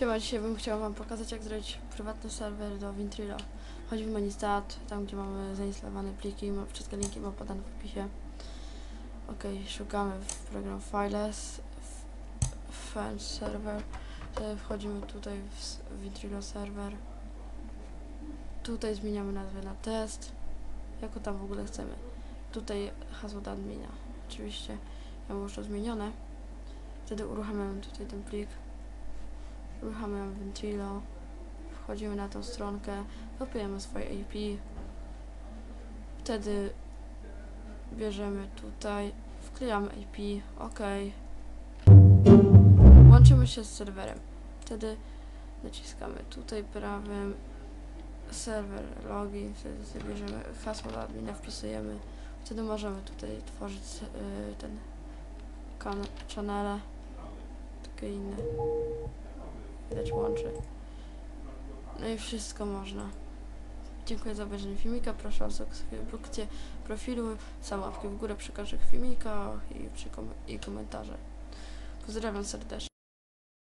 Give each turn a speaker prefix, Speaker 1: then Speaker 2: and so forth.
Speaker 1: Siema, dzisiaj bym chciał wam pokazać jak zrobić prywatny serwer do Ventrilo. Chodzi w menu Start, tam gdzie mamy zainstalowane pliki, wszystkie linki mam podane w opisie. Ok, szukamy w program Files, Fans Server, wchodzimy tutaj w Ventrilo Server. Tutaj zmieniamy nazwę na test, jako tam w ogóle chcemy. Tutaj hasło do admina, oczywiście ja mam już to zmienione. Wtedy uruchamiamy tutaj ten plik uruchamiamy Ventrilo, wchodzimy na tą stronkę, kopiujemy swoje IP, wtedy bierzemy tutaj, wklejamy IP, OK, łączymy się z serwerem, wtedy naciskamy tutaj prawym. Serwer login, wtedy sobie bierzemy hasło do admina, wpisujemy, wtedy możemy tutaj tworzyć y, ten kan- channele, takie inne widać łączy. No i wszystko można. Dziękuję za obejrzenie filmika. Proszę o subskrypcję profilu, sam łapki w górę przy każdych filmikach i, przy kom- i komentarze. Pozdrawiam serdecznie.